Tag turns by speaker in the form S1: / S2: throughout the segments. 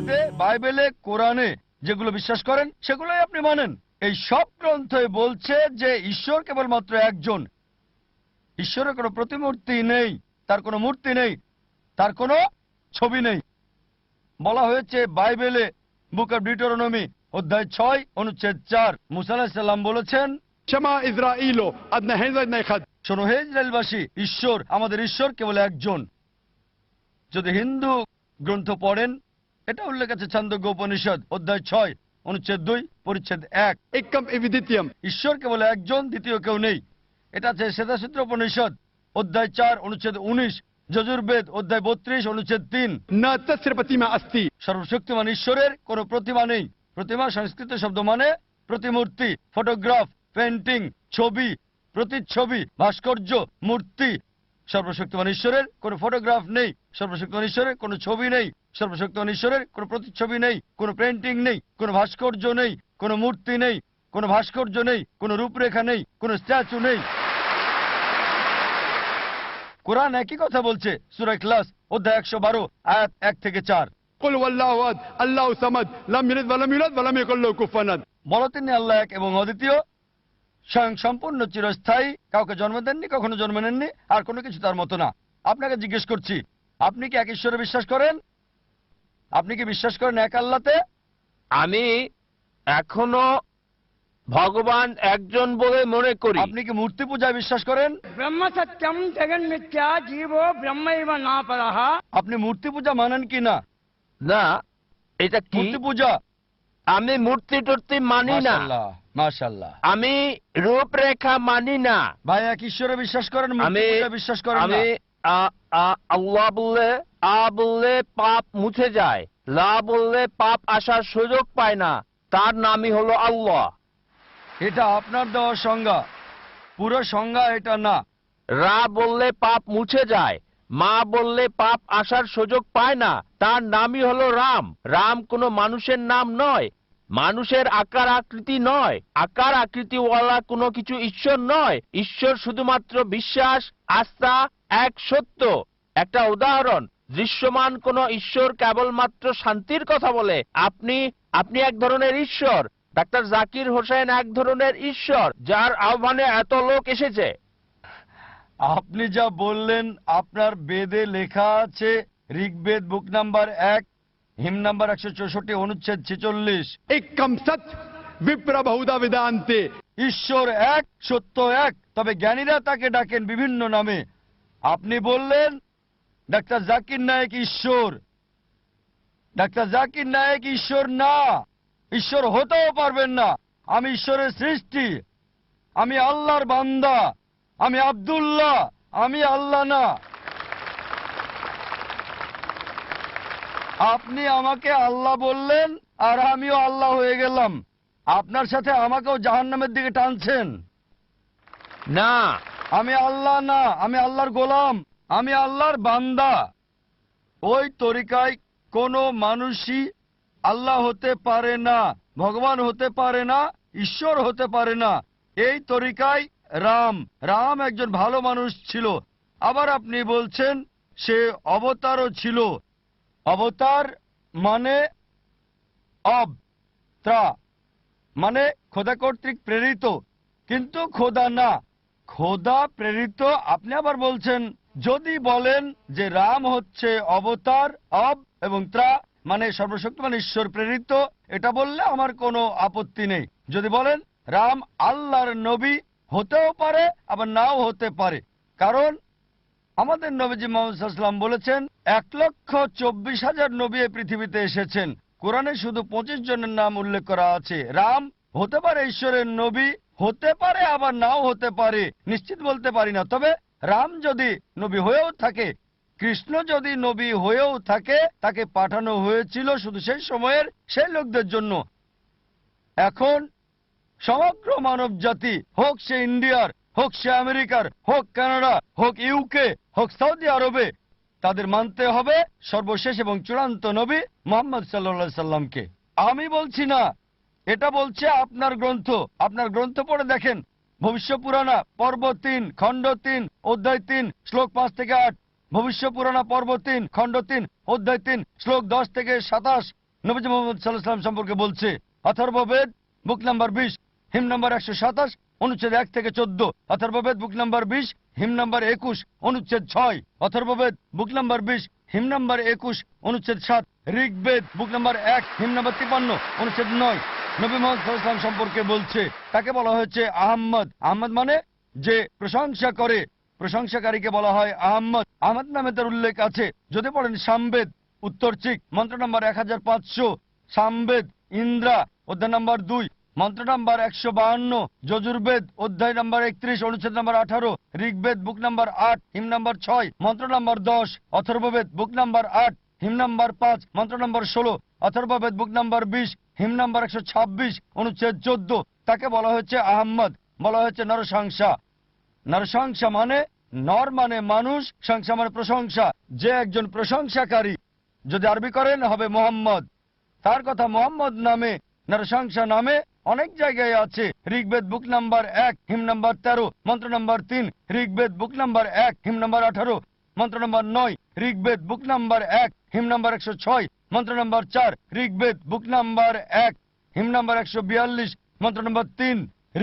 S1: বেদে বাইবেলে কোরআনে যেগুলো বিশ্বাস করেন সেগুলোই আপনি মানেন। এই সব গ্রন্থই বলছে যে ঈশ্বর কেবলমাত্র একজন। ঈশ্বরের কোনো প্রতিমূর্তি নেই তার কোনো মূর্তি নেই তার কোনো ছবি নেই। বলা হয়েছে বাইবেলে বুক অব ডিটোরনমি অধ্যায় ছয় অনুচ্ছেদ চার মুসালাম বলেছেন ঈশ্বর আমাদের ঈশ্বর কেবল একজন। যদি হিন্দু গ্রন্থ পড়েন এটা উল্লেখ আছে ছন্দ গোপনিষদ অধ্যায় ছয় অনুচ্ছেদ দুই পরিচ্ছেদ এক।
S2: একম ইভিদিতিয়াম
S1: ঈশ্বর কেবল একজন দ্বিতীয় কেউ নেই। এটা আছে শ্বেতাসূত্র উপনিষদ অধ্যায় চার অনুচ্ছেদ উনিশ যজুর্বেদ অধ্যায় বত্রিশ অনুচ্ছেদ তিন।
S2: না প্রতিমা আস্তি
S1: সর্বশক্তিমান ঈশ্বরের কোনো প্রতিমা নেই। প্রতিমা সংস্কৃত শব্দ মানে প্রতিমূর্তি ফটোগ্রাফ পেন্টিং ছবি প্রতিচ্ছবি ভাস্কর্য মূর্তি সর্বশক্তিমান ঈশ্বরের কোন ফটোগ্রাফ নেই সর্বশক্তিমান ঈশ্বরের কোনো ছবি নেই সর্বশক্তিমান ঈশ্বরের কোন প্রতিচ্ছবি নেই কোনো পেন্টিং নেই কোন ভাস্কর্য নেই কোন মূর্তি নেই কোন ভাস্কর্য নেই কোন রূপরেখা নেই কোন স্ট্যাচু নেই। কোরআন একই কথা বলছে সুরাই ক্লাস অধ্যায় একশো বারো আয়াত এক থেকে চার। বলো তিনি আল্লাহ এক এবং অদ্বিতীয় স্বয়ং সম্পূর্ণ চিরস্থায়ী কাউকে জন্ম দেননি কখনো জন্ম নেননি আর কোনো কিছু তার মতো না। আপনাকে জিজ্ঞেস করছি আপনি কি এক ঈশ্বরে বিশ্বাস করেন? আপনি কি বিশ্বাস করেন এক আল্লাতে?
S3: আমি এখনও ভগবান একজন বলে মনে করি।
S1: আপনি কি মূর্তি পূজায় বিশ্বাস করেন?
S4: ব্রহ্ম সত্যম জগন মিথ্যা জীব ব্রহ্ম না পরাহা
S1: আপনি মূর্তি পূজা মানেন কি না?
S3: না এটা কি?
S1: মূর্তি পূজা?
S3: আমি মূর্তি টুর্তি মানি না।
S1: মাশাল্লাহ
S3: আমি রূপরেখা মানি না।
S1: ভাই এক ঈশ্বরে বিশ্বাস করেন
S3: আমি
S1: বিশ্বাস করেন
S3: আমি আল্লাহ বললে আ বললে পাপ মুছে যায় লা বললে পাপ আসার সুযোগ পায় না তার নামই হলো আল্লাহ।
S1: এটা আপনার দেওয়া সংজ্ঞা। পুরো সংজ্ঞা এটা না।
S3: রা বললে পাপ মুছে যায় মা বললে পাপ আসার সুযোগ পায় না তার নামই হলো রাম। রাম কোনো মানুষের নাম নয় মানুষের আকার আকৃতি নয়। আকার আকৃতিওয়ালা কোনো কিছু ঈশ্বর নয়। ঈশ্বর শুধুমাত্র বিশ্বাস, আস্থা, এক সত্য। একটা উদাহরণ, দৃশ্যমান কোন ঈশ্বর কেবলমাত্র শান্তির কথা বলে। আপনি আপনি এক ধরনের ঈশ্বর। ডাক্তার জাকির হোসেন এক ধরনের ঈশ্বর, যার আহ্বানে এত লোক এসেছে।
S1: আপনি যা বললেন, আপনার বেদে লেখা আছে, ঋগ্বেদ বুক নাম্বার এক। হিম নাম্বার একশো চৌষট্টি অনুচ্ছেদ ছেচল্লিশ।
S2: একম সৎ বিপ্রা বহুদা বেদান্তে।
S1: ঈশ্বর এক সত্য এক। তবে জ্ঞানীরা তাকে ডাকেন বিভিন্ন নামে। আপনি বললেন ডাক্তার জাকির নায়েক ঈশ্বর। ডাক্তার জাকির নায়েক ঈশ্বর না। ঈশ্বর হতেও পারবেন না। আমি ঈশ্বরের সৃষ্টি। আমি আল্লাহর বান্দা। আমি আবদুল্লাহ। আমি আল্লাহ না। আপনি আমাকে আল্লাহ বললেন আর আমিও আল্লাহ হয়ে গেলাম। আপনার সাথে আমাকেও জাহান্নামের দিকে টানছেন।
S3: না।
S1: আমি আল্লাহ না আমি আল্লাহর গোলাম আমি আল্লাহর বান্দা। ওই তরিকায় কোনো মানুষই আল্লাহ হতে পারে না ভগবান হতে পারে না ঈশ্বর হতে পারে না। এই তরিকায় রাম রাম একজন ভালো মানুষ ছিল। আবার আপনি বলছেন সে অবতারও ছিল। অবতার মানে অব, ত্রা মানে খোদা কর্তৃক প্রেরিত। কিন্তু খোদা না, খোদা প্রেরিত আপনি আবার বলছেন, যদি বলেন যে রাম হচ্ছে অবতার, অব এবং ত্রা মানে সর্বশক্তিমান ঈশ্বর প্রেরিত, এটা বললে আমার কোনো আপত্তি নেই। যদি বলেন, রাম আল্লাহর নবী হতেও পারে, আবার নাও হতে পারে। কারণ আমাদের নবীজি মোহাম্মদ বলেছেন, এক লক্ষ চব্বিশ হাজার নবী পৃথিবীতে এসেছেন। কোরআনে শুধু পঁচিশ জনের নাম উল্লেখ করা আছে। রাম হতে পারে ঈশ্বরের নবী, হতে পারে আবার নাও হতে পারে, নিশ্চিত বলতে পারি না। তবে রাম যদি নবী হয়েও থাকে, কৃষ্ণ যদি নবী হয়েও থাকে, তাকে পাঠানো হয়েছিল শুধু সেই সময়ের, সেই লোকদের জন্য। এখন সমগ্র মানব জাতি হোক সে ইন্ডিয়ার হোক সে আমেরিকার, হোক কানাডা, হোক ইউকে হোক সৌদি আরবে, তাদের মানতে হবে সর্বশেষ এবং চূড়ান্ত নবী মোহাম্মদ সাল্লা সাল্লামকে। আমি বলছি না, এটা বলছে আপনার গ্রন্থ। আপনার গ্রন্থ পড়ে দেখেন, ভবিষ্য পুরানা পর্ব তিন, খণ্ড তিন, অধ্যায় তিন, শ্লোক পাঁচ থেকে আট। ভবিষ্য পুরানা পর্ব তিন, খণ্ড তিন, অধ্যায় তিন, শ্লোক দশ থেকে সাতাশ। নবীজি মোহাম্মদ সাল্লাহাম সম্পর্কে বলছে, অথর্ববেদ, বুক নাম্বার বিশ, হিম নাম্বার একশো সাতাশ অনুচ্ছেদ এক থেকে চোদ্দ, অথর্ববেদ বুক নাম্বার বিশ, হিম নাম্বার একুশ, অনুচ্ছেদ ছয়, অথর্ববেদ বুক নাম্বার বিশ, হিম নাম্বার একুশ, অনুচ্ছেদ সাত, ঋগ্বেদ বুক নাম্বার এক, হিম নাম্বার তিপান্ন, অনুচ্ছেদ নয়। নবী মোহাম্মদ সম্পর্কে বলছে, তাকে বলা হয়েছে আহম্মদ। আহমদ মানে যে প্রশংসা করে, প্রশংসাকারীকে বলা হয় আহম্মদ। আহমদ নামে তার উল্লেখ আছে। যদি পড়েন সামবেদ, উত্তর চিক, মন্ত্র নম্বর এক হাজার পাঁচশো, সামবেদ, ইন্দ্রা, অধ্যায় নম্বর দুই মন্ত্র নম্বর একশো বাহান্ন, যজুর্বেদ, অধ্যায় নম্বর একত্রিশ, অনুচ্ছেদ নম্বর আঠারো, ঋগ্বেদ, বুক নম্বর আট, হিম নম্বর ছয়, মন্ত্র নম্বর দশ, অথর্ববেদ, বুক নম্বর আট, হিম নম্বর পাঁচ, মন্ত্র নম্বর ষোলো, অথর্ববেদ, বুক নম্বর বিশ, হিম নম্বর একশো ছাব্বিশ, অনুচ্ছেদ চোদ্দ। তাকে বলা হচ্ছে আহম্মদ, বলা হচ্ছে নরসংসা। নরসংসা মানে নর মানে মানুষ, সংসা মানে প্রশংসা। যে একজন প্রশংসাকারী যদি আরবি করেন, হবে মোহাম্মদ। তার কথা মোহাম্মদ নামে, নরসংসা নামে অনেক জায়গায় আছে। ঋগ্বেদ বুক নাম্বার এক হিম নাম্বার তেরো, মন্ত্র নাম্বার তিন, ঋগ্বেদ বুক নাম্বার এক হিম নাম্বার আঠারো, মন্ত্র নাম্বার নয়, ঋগ্বেদ বুক নাম্বার এক হিম নাম্বার একশো ছয়, মন্ত্র নাম্বার চার, ঋগ্বেদ বুক নাম্বার এক হিম নাম্বার একশো বিয়াল্লিশ, মন্ত্র নাম্বার তিন,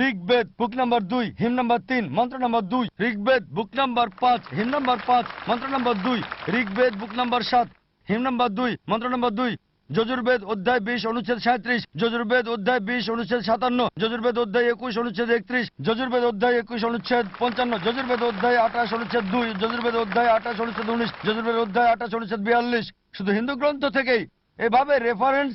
S1: ঋগ্বেদ বুক নাম্বার দুই হিম নাম্বার তিন, মন্ত্র নাম্বার দুই, ঋগ্বেদ বুক নাম্বার পাঁচ হিম নাম্বার পাঁচ, মন্ত্র নাম্বার দুই, ঋগ্বেদ বুক নাম্বার সাত হিম নাম্বার দুই, মন্ত্র নাম্বার দুই যজুর্বেদ অধ্যায় বিশ, অনুচ্ছেদ সাঁত্রিশ। যজুর্বেদ অধ্যায় বিশ, অনুচ্ছেদ সাতান্ন। যজুর্বেদ অধ্যায় একুশ, অনুচ্ছেদ একত্রিশ। যজুর্বেদ অধ্যায় একুশ, অনুচ্ছেদ পঞ্চান্ন। যজুর্বেদ অধ্যায় আঠাশ, অনুচ্ছেদ দুই। যজুর্বেদ অধ্যায় আঠাশ, অনুচ্ছেদ উনিশ। যজুর্বেদ অধ্যায় আঠাশ, অনুচ্ছেদ বিয়াল্লিশ। শুধু হিন্দু গ্রন্থ থেকেই এভাবে রেফারেন্স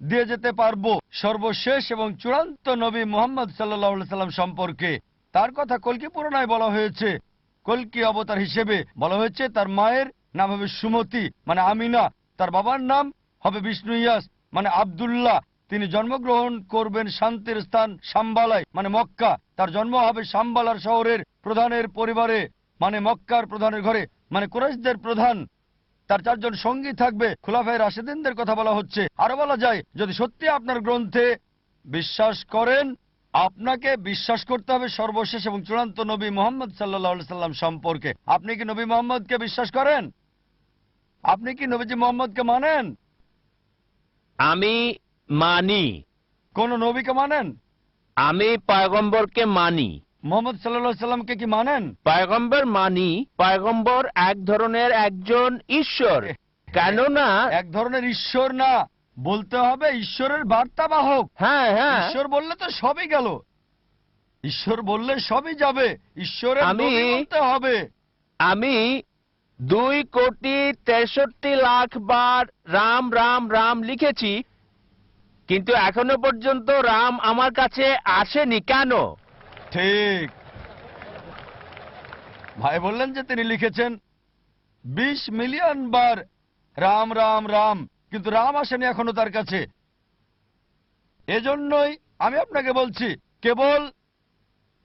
S1: দিয়ে যেতে পারব। সর্বশেষ এবং চূড়ান্ত নবী মোহাম্মদ সাল্লাহ সাল্লাম সম্পর্কে। তার কথা কলকি পুরাণায় বলা হয়েছে। কলকি অবতার হিসেবে বলা হয়েছে, তার মায়ের নাম হবে সুমতি মানে আমিনা। তার বাবার নাম হবে বিষ্ণু ইয়াস মানে আব্দুল্লাহ। তিনি জন্মগ্রহণ করবেন শান্তির স্থান সাম্বালায় মানে মক্কা। তার জন্ম হবে সাম্বালার শহরের প্রধানের পরিবারে মানে মক্কার প্রধানের ঘরে মানে কুরাইশদের প্রধান। তার চারজন সঙ্গী থাকবে, খোলাফায় রাশেদিনদের কথা বলা হচ্ছে। আরও বলা যায়, যদি সত্যি আপনার গ্রন্থে বিশ্বাস করেন, আপনাকে বিশ্বাস করতে হবে সর্বশেষ এবং চূড়ান্ত নবী মোহাম্মদ সাল্লাহ সাল্লাম সম্পর্কে। আপনি কি নবী মোহাম্মদকে বিশ্বাস করেন? আপনি কি নবীজি মোহাম্মদকে মানেন?
S3: আমি মানি।
S1: কোন নবীকে মানেন?
S3: আমি পয়গম্বরকে মানি।
S1: মোহাম্মদ সাল্লাহ সাল্লামকে কি মানেন?
S3: পয়গম্বর মানি পয়গম্বর এক ধরনের একজন ঈশ্বর। কেননা
S1: এক ধরনের ঈশ্বর না বলতে হবে ঈশ্বরের বার্তাবাহক।
S3: হ্যাঁ হ্যাঁ।
S1: ঈশ্বর বললে তো সবই গেল। ঈশ্বর বললে সবই যাবে। ঈশ্বরের
S3: আমি-
S1: হবে।
S3: আমি দুই কোটি তেষট্টি লাখ বার রাম রাম রাম লিখেছি, কিন্তু এখনও পর্যন্ত রাম আমার কাছে আসেনি। কেন?
S1: ঠিক। ভাই বললেন যে তিনি লিখেছেন, বিশ মিলিয়ন বার রাম রাম রাম, কিন্তু রাম আসেনি এখনও তার কাছে। এজন্যই আমি আপনাকে বলছি, কেবল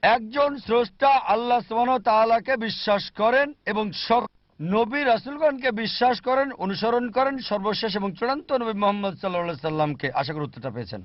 S1: একজন স্রষ্টা আল্লাহ সুবহানাহু ওয়া তাআলাকে বিশ্বাস করেন এবং সব নবী রাসুলগণকে বিশ্বাস করেন, অনুসরণ করেন, সর্বশেষ এবং চূড়ান্ত নবী মোহাম্মদ সাল্লাহ সাল্লামকে। আশা করি উত্তরটা পেয়েছেন।